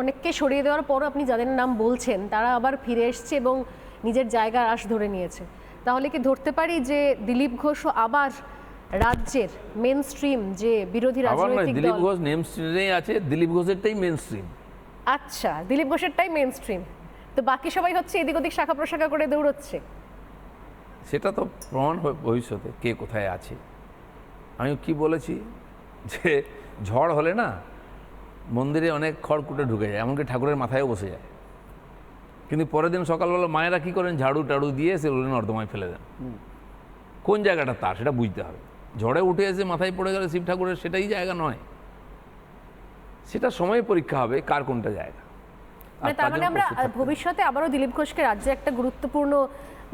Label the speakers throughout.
Speaker 1: অনেককে সরিয়ে দেওয়ার পরও আপনি যাদের নাম বলছেন তারা আবার ফিরে এসছে এবং নিজের জায়গার আশ ধরে নিয়েছে। তাহলে কি ধরতে পারি যে দিলীপ ঘোষ আবার রাজ্যের মেন স্ট্রিম যে বিরোধী রাজনৈতিক
Speaker 2: দিলীপ
Speaker 1: দল?
Speaker 2: ঘোষ নেম আছে দিলীপ ঘোষেরটাই মেন স্ট্রিম
Speaker 1: আচ্ছা দিলীপ ঘোষেরটাই মেন স্ট্রিম তো বাকি সবাই হচ্ছে এদিক ওদিক শাখা প্রশাখা করে দৌড়চ্ছে।
Speaker 2: সেটা তো প্রমাণ ভবিষ্যতে কে কোথায় আছে। আমি কি বলেছি যে ঝড় হলে না মন্দিরে অনেক খড়কুটে ঢুকে যায় এমনকি ঠাকুরের মাথায়ও বসে যায়। কিন্তু পরের দিন সকালবেলা মায়েরা কি করেন? ঝাড়ু টাড়ু দিয়ে সেগুলো নর্দমায় ফেলে দেন। কোন জায়গাটা তার? সেটা বুঝতে হবে। ঝড়ে উঠে এসে মাথায় পড়ে গেলে শিব ঠাকুরের সেটাই জায়গা নয়। সেটা সময় পরীক্ষা হবে কার কোনটা জায়গা।
Speaker 1: মানে তার মানে আমরা। ভবিষ্যতে আবারও দিলীপ ঘোষকে রাজ্যে একটা গুরুত্বপূর্ণ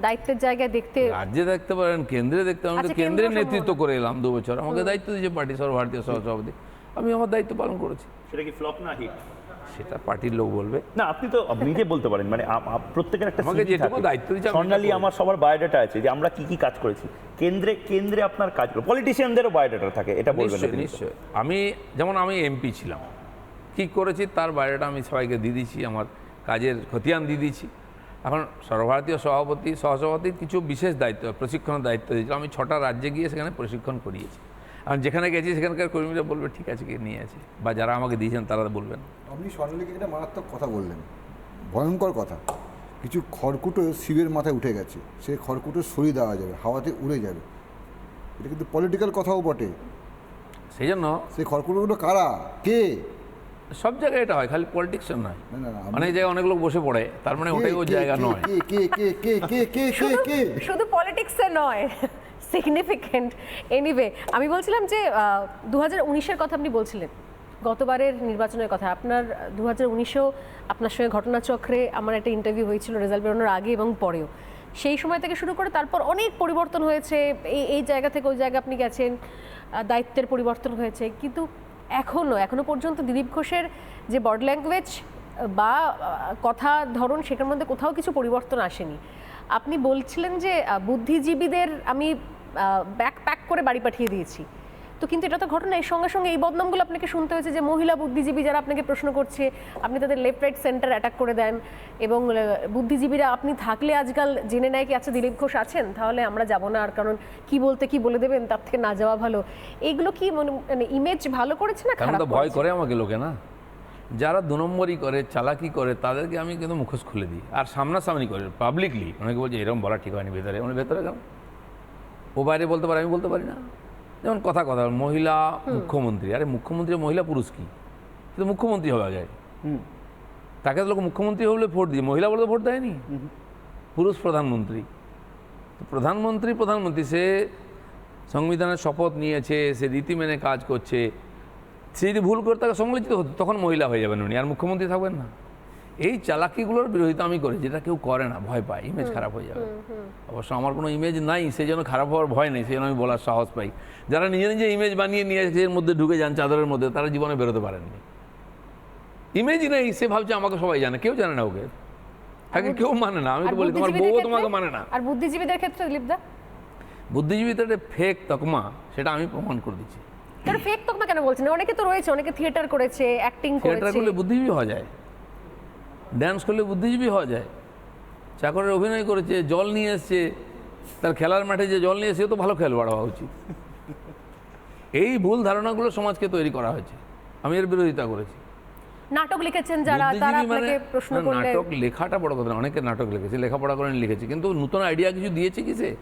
Speaker 1: দায়িত্বের জায়গায় দেখতে
Speaker 2: রাজ্যে দেখতে পারেন কেন্দ্রে দেখতে আমি তো
Speaker 1: আচ্ছা,
Speaker 2: কেন্দ্রের নেতৃত্ব করে এলাম দু বছর। আমাকে দায়িত্ব দিয়েছে পার্টি সর্বভারতীয় সহসভাপতি। আমি আমার দায়িত্ব পালন করেছি।
Speaker 3: সেটা কি ফ্লপ না হিট
Speaker 2: সেটা পার্টির লোক বলবে।
Speaker 3: না আপনি তো নিজে বলতে পারেন মানে প্রত্যেকের একটা
Speaker 2: আমাকে যেটুকু দায়িত্ব দিয়েছে
Speaker 3: স্বর্ণালী আমার সবার বায়োডাটা আছে যে আমরা কি কি কাজ করেছি। কেন্দ্রে কেন্দ্রে আপনার কাজ পলিটিশিয়ানদেরও বায়োডাটা থাকে এটা বলবেন
Speaker 2: নিশ্চয়ই আমি যেমন আমি এমপি ছিলাম। কি করেছি তার বাইরেটা আমি সবাইকে দিয়ে দিচ্ছি আমার কাজের খতিয়ান দিয়ে দিচ্ছি এখন সর্বভারতীয় সভাপতি সহসভাপতির কিছু বিশেষ দায়িত্ব প্রশিক্ষণের দায়িত্ব দিয়েছিলাম। আমি ছটা রাজ্যে গিয়ে সেখানে প্রশিক্ষণ করিয়েছি। আমি যেখানে গেছি সেখানকার কর্মীরা বলবে ঠিক আছে কে নিয়ে আছে বা যারা আমাকে দিয়েছেন তারা বলবেন।
Speaker 4: আপনি স্বর্ণলিকে একটা মারাত্মক কথা বললেন। ভয়ঙ্কর কথা। কিছু খড়কুটো শিবের মাথায় উঠে গেছে। সে খড়কুটো সরিয়ে দেওয়া যাবে হাওয়াতে উড়ে যাবে। এটা কিন্তু পলিটিক্যাল কথাও বটে।
Speaker 2: সেই জন্য
Speaker 4: সেই খড়কুটোগুলো কারা? কে?
Speaker 2: সব জায়গায় এটা হয় খালি পলিটিক্স নয়। অনেক মানে জায়গায় অনেক লোক বসে পড়ে তার মানে ওটাই
Speaker 4: ওর
Speaker 2: জায়গা নয়।
Speaker 4: কে কে কে কে কে কে কে
Speaker 1: শুধু পলিটিক্সে নয়। সিগনিফিকেন্ট এনিওয়ে আমি বলছিলাম যে দু হাজার উনিশের কথা আপনি বলছিলেন, গতবারের নির্বাচনের কথা। আপনার দু হাজার উনিশেও আপনার সঙ্গে ঘটনাচক্রে আমার একটা ইন্টারভিউ হয়েছিল রেজাল্ট বেরোনোর আগে এবং পরেও। সেই সময় থেকে শুরু করে তারপর অনেক পরিবর্তন হয়েছে। এই এই জায়গা থেকে ওই জায়গা আপনি গেছেন দায়িত্বের পরিবর্তন হয়েছে। কিন্তু এখনও এখনও পর্যন্ত দিলীপ ঘোষের যে বড ল্যাঙ্গুয়েজ বা কথা ধরন, সেটার মধ্যে কোথাও কিছু পরিবর্তন আসেনি। আপনি বলছিলেন যে বুদ্ধিজীবীদের আমি ব্যাক প্যাক করে বাড়ি পাঠিয়ে দিয়েছি। তো কিন্তু এটা তো ঘটনা এর সঙ্গে সঙ্গে এই বদনামগুলো আপনাকে শুনতে হয়েছে যে মহিলা বুদ্ধিজীবী যারা আপনাকে প্রশ্ন করছে আপনি তাদের লেফট রাইট সেন্টার অ্যাটাক করে দেন এবং বুদ্ধিজীবীরা আপনি থাকলে আজকাল জেনে নেয় কি আচ্ছা দিলীপ ঘোষ আছেন? তাহলে আমরা যাব না। আর কারণ কি বলতে কি বলে দেবেন? তার থেকে না যাওয়া ভালো। এইগুলো কি মনে- মানে ইমেজ ভালো করেছে না খারাপ
Speaker 2: ভয় করে আমাকে লোকে না। যারা দু নম্বরই করে চালাকি করে তাদেরকে আমি কিন্তু মুখোশ খুলে দিই। আর সামনাসামনি করে পাবলিকলি অনেকে বলছে এরকম বলা ঠিক হয়নি ভেতরে। মানে ভেতরে কেন? ও বাইরে বলতে পারে আমি বলতে পারি না। যেমন কথা কথা মহিলা মুখ্যমন্ত্রী। আরে মুখ্যমন্ত্রী মহিলা পুরুষ কি? সে তো মুখ্যমন্ত্রী হবে আগে তাকে তো লোক মুখ্যমন্ত্রী হলে ভোট দিয়ে মহিলা বলে তো ভোট দেয়নি। পুরুষ প্রধানমন্ত্রী। প্রধানমন্ত্রী প্রধানমন্ত্রী সে সংবিধানের শপথ নিয়েছে সে রীতি মেনে কাজ করছে। সে যদি ভুল করে তাকে সমালোচিত হতো তখন মহিলা হয়ে যাবেন উনি আর মুখ্যমন্ত্রী থাকবেন না। এই চালাকিগুলোর বিরোধিতা আমি করি যেটা কেউ করে না ভয় পায় ইমেজ খারাপ হয়ে যাবে। অবশ্য আমার কোনো ইমেজ নাই সেই জন্য খারাপ হওয়ার ভয় নেই সেই জন্য আমি বলার সাহস পাই। যারা নিজে নিজে ইমেজ বানিয়ে নিয়ে এর মধ্যে ঢুকে যান চাদরের মধ্যে তারা জীবনে বেরোতে পারেননি। ইমেজই নেই সে ভাবছে আমাকে সবাই জানে কেউ জানে না ওকে। তাকে কেউ মানে না আমি তো বলি তোমার বউ তোমাকে মানে না।
Speaker 1: আর বুদ্ধিজীবীদের ক্ষেত্রে দিলীপদা
Speaker 2: বুদ্ধিজীবীদের ফেক তকমা সেটা আমি প্রমাণ করে দিচ্ছি।
Speaker 1: কেন ফেক তকমা কেন বলছেন? অনেকে তো রয়েছে অনেকে থিয়েটার করেছে অ্যাক্টিং করেছে।
Speaker 2: থিয়েটার করলে বুদ্ধিজীবী হওয়া যায়। ড্যান্স করলে বুদ্ধিজীবী হওয়া যায়। চাকরের অভিনয় করেছে জল নিয়ে এসছে তার খেলার মাঠে যে জল নিয়ে এসে তো ভালো খেলোয়াড় হওয়া উচিত। এই ভুল ধারণাগুলো সমাজকে তৈরি করা হয়েছে। আমি এর বিরোধিতা করেছি।
Speaker 1: নাটক লিখেছেন যারা তারা আপনাকে
Speaker 2: মানে-
Speaker 1: প্রশ্ন করলে
Speaker 2: নাটক লেখাটা বড় কথা না অনেকে নাটক লিখেছে লেখাপড়া করেন লিখেছে কিন্তু নতুন আইডিয়া কিছু দিয়েছে কিসে?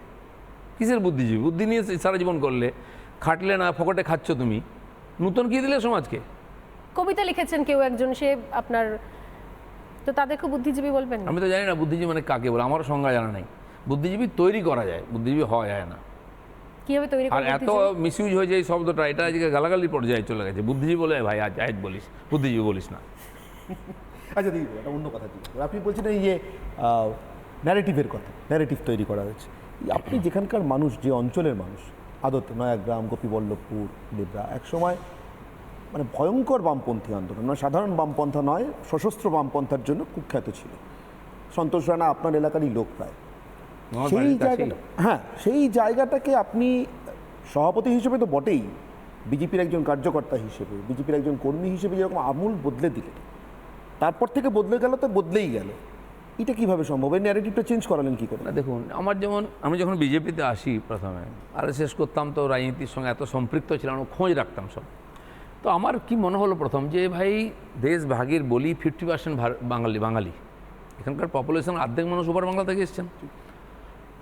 Speaker 2: কিসের বুদ্ধিজীবী? বুদ্ধি নিয়ে সারা জীবন করলে খাটলে না ফকটে খাচ্ছ তুমি? নতুন কি দিলে সমাজকে?
Speaker 1: কবিতা লিখেছেন কেউ একজন সে আপনার তো তাদেরকে বুদ্ধিজীবী বলবেন
Speaker 2: আমি তো জানি না বুদ্ধিজীবী মানে কাকে বলে আমারও সংজ্ঞা জানা নাই। বুদ্ধিজীবী তৈরি করা যায় বুদ্ধিজীবী হওয়া যায় না।
Speaker 1: কীভাবে তৈরি
Speaker 2: আর
Speaker 1: করে
Speaker 2: এত মিসইউজ হয়েছে এই শব্দটা এটা আজকে গালাগালি পর্যায়ে চলে গেছে। বুদ্ধিজীবী বলে ভাই আজ আজ বলিস বুদ্ধিজীবী বলিস না।
Speaker 5: আচ্ছা দিদি একটা অন্য কথা দিদি। আপনি বলছেন এই যে ন্যারেটিভের কথা ন্যারেটিভ তৈরি করা হয়েছে। আপনি যেখানকার মানুষ যে অঞ্চলের মানুষ আদত নয়াগ্রাম গোপীবল্লভপুর দেবরা একসময় মানে ভয়ঙ্কর বামপন্থী আন্দোলন মানে সাধারণ বামপন্থা নয় সশস্ত্র বামপন্থার জন্য কুখ্যাত ছিল। সন্তোষ রানা আপনার এলাকারই লোক প্রায়। সেই জায়গাটা হ্যাঁ সেই জায়গাটাকে আপনি সভাপতি হিসেবে তো বটেই বিজেপির একজন কার্যকর্তা হিসেবে বিজেপির একজন কর্মী হিসেবে যেরকম আমূল বদলে দিলেন। তারপর থেকে বদলে গেল তো বদলেই গেল। এটা কীভাবে সম্ভব? এই ন্যারেটিভটা চেঞ্জ করালেন কী করে?
Speaker 2: না দেখুন আমার যেমন আমি যখন বিজেপিতে আসি প্রথমে আর শেষ করতাম তো রাজনীতির সঙ্গে এত সম্পৃক্ত ছিলাম খোঁজ রাখতাম সব। তো আমার কি মনে হলো প্রথম যে, ভাই, দেশ ভাগের বলি ফিফটি পার্সেন্ট বাঙালি বাঙালি। এখানকার পপুলেশন অর্ধেক মানুষ ওপার বাংলা থেকে এসছেন।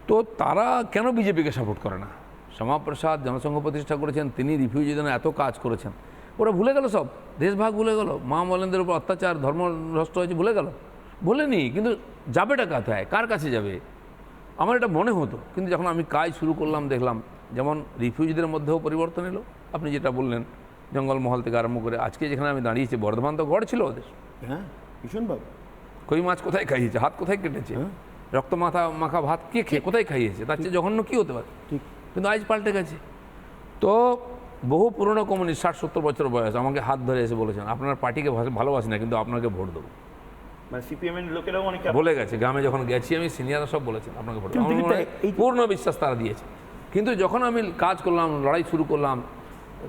Speaker 2: তো তারা কেন বিজেপিকে সাপোর্ট করে না? শ্যামাপ্রসাদ জনসংঘ প্রতিষ্ঠা করেছেন, তিনি রিফিউজি জন্য এত কাজ করেছেন। ওরা ভুলে গেল সব। দেশভাগ ভুলে গেল। মা মলেনদের উপর অত্যাচার ধর্ম নষ্ট হয়েছে, ভুলে গেল। ভুলেনি কিন্তু যাবেটা কোথায় কার কাছে যাবে? আমার এটা মনে হতো, কিন্তু যখন আমি কাজ শুরু করলাম, দেখলাম যেমন রিফিউজিদের মধ্যেও পরিবর্তন এলো। আপনি যেটা বললেন জঙ্গলমহল থেকে আরম্ভ করে আজকে যেখানে আমি দাঁড়িয়েছি বর্ধমান তো গড় ছিল ওদের।
Speaker 5: হ্যাঁ ভীষণভাবে
Speaker 2: কই মাছ কোথায় খাইয়েছে? হাত কোথায় কেটেছে? রক্ত মাথা মাখা ভাত কে খেয়ে কোথায় খাইয়েছে? তার চেয়ে জঘন্য কী হতে পারে?
Speaker 5: ঠিক।
Speaker 2: কিন্তু আজ পাল্টে গেছে। তো বহু পুরনো কমিউনিস্ট ষাট সত্তর বছর বয়স আমাকে হাত ধরে এসে বলেছেন আপনার পার্টিকে ভালোবাসি না কিন্তু আপনাকে ভোট দেবো।
Speaker 3: মানে সিপিএম এর লোকেরাও অনেকে
Speaker 2: বলে গেছে গ্রামে যখন গেছি আমি সিনিয়ররা সব বলেছেন আপনাকে ভোট হয় পূর্ণ বিশ্বাস তারা দিয়েছে। কিন্তু যখন আমি কাজ করলাম লড়াই শুরু করলাম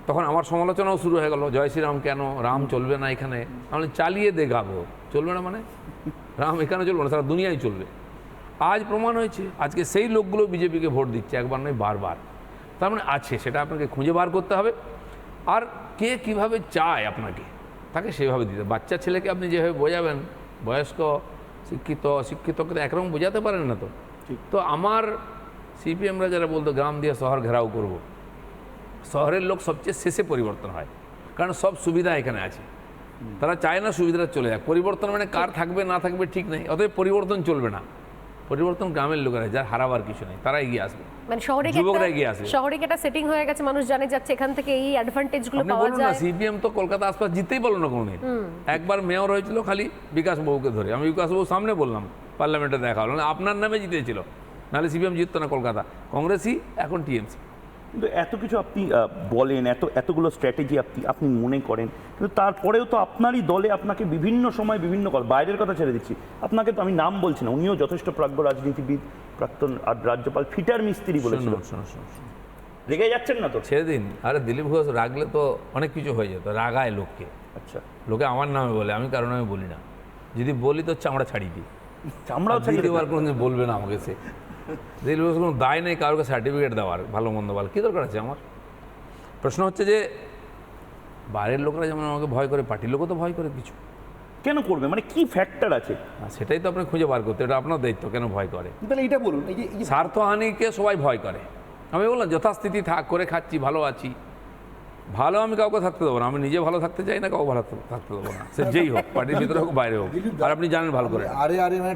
Speaker 2: তখন আমার সমালোচনাও শুরু হয়ে গেল জয় শ্রীরাম কেন? রাম চলবে না এখানে। আমি চালিয়ে দেখাবো চলবে না মানে? রাম এখানে চলবে না সারা দুনিয়ায় চলবে। আজ প্রমাণ হয়েছে আজকে সেই লোকগুলো বিজেপিকে ভোট দিচ্ছে একবার নয় বারবার। তার মানে আছে সেটা আপনাকে খুঁজে বার করতে হবে। আর কে কীভাবে চায় আপনাকে তাকে সেভাবে দিতে বাচ্চা ছেলেকে আপনি যেভাবে বোঝাবেন বয়স্ক শিক্ষিত অশিক্ষিতকে তো একরকম বোঝাতে পারেন না তো? তো আমার সিপিএমরা যারা বলতো গ্রাম দিয়ে শহর ঘেরাও করব। শহরের লোক সবচেয়ে শেষে পরিবর্তন হয়। কারণ সব সুবিধা এখানে আছে। তারা চায় না সুবিধাটা চলে যাক। পরিবর্তন মানে কার থাকবে না থাকবে ঠিক নেই। অতএব পরিবর্তন চলবে না। পরিবর্তন গ্রামের লোকেরা যার হারাবার কিছু নেই তারা এগিয়ে আসবে।
Speaker 1: মানে শহরে
Speaker 2: যুবকরা এগিয়ে আসবে।
Speaker 1: শহরে একটা সেটিং হয়ে গেছে মানুষ জানে যাচ্ছে এখান থেকে এই
Speaker 2: অ্যাডভান্টেজগুলো
Speaker 1: পাওয়া
Speaker 2: বলুন না সিপিএম তো কলকাতা আশপাশ জিততেই পারল না কোনোদিন একবার মেয়র হয়েছিল খালি বিকাশ বাবুকে ধরে। আমি বিকাশ বাবু সামনে বললাম পার্লামেন্টে দেখা হলো। না আপনার নামে জিতেছিল। নাহলে সিপিএম জিততো না কলকাতা। কংগ্রেসই এখন টিএমসি
Speaker 3: কিন্তু এত কিছু আপনি বলেন এত এতগুলো স্ট্র্যাটেজি আপনি আপনি মনে করেন। কিন্তু তারপরেও তো আপনারই দলে আপনাকে বিভিন্ন সময় বিভিন্ন বাইরের কথা ছেড়ে দিচ্ছি। আপনাকে তো আমি নাম বলছি না উনিও যথেষ্ট প্রাজ্ঞ রাজনীতিবিদ প্রাক্তন আর রাজ্যপাল ফিটার মিস্ত্রি বলেছিল। রেগে যাচ্ছেন না তো?
Speaker 2: ছেড়ে দিন। আরে দিলীপ ঘোষ রাগলে তো অনেক কিছু হয়ে যেত রাগায় লোককে।
Speaker 3: আচ্ছা।
Speaker 2: লোকে আমার নামে বলে আমি কারও নামে বলি না। যদি বলি তো চামড়া ছাড়িয়ে দিই।
Speaker 3: চামড়াও ছাড়িয়ে
Speaker 2: দ্বিতীয়বার কোনো বলবে না আমাকে সে। ঘোষ কোনো দায় নেই কারোকে সার্টিফিকেট দেওয়ার ভালো মন্দ ভালো কী দরকার আছে আমার? প্রশ্ন হচ্ছে যে বাইরের লোকরা যেমন আমাকে ভয় করে পার্টির লোকও তো ভয় করে কিছু।
Speaker 3: কেন করবে? মানে কি ফ্যাক্টর আছে?
Speaker 2: সেটাই তো আপনি খুঁজে বার করতে এটা আপনার দায়িত্ব কেন ভয় করে?
Speaker 5: তাহলে এটা বলুন এই যে এই যে
Speaker 2: স্বার্থহানিকে সবাই ভয় করে। আমি বললাম যথাস্থিতি থাক করে খাচ্ছি ভালো আছি। ভালো আমি কাউকে থাকতে দেবো না আমি নিজে ভালো থাকতে চাই না কাউকে ভালো থাকতে দেবো না। সে যেই হোক পার্টির ভিতরে হোক বাইরে হোক। আর আপনি জানেন ভালো করে।
Speaker 4: আরে আরে মানে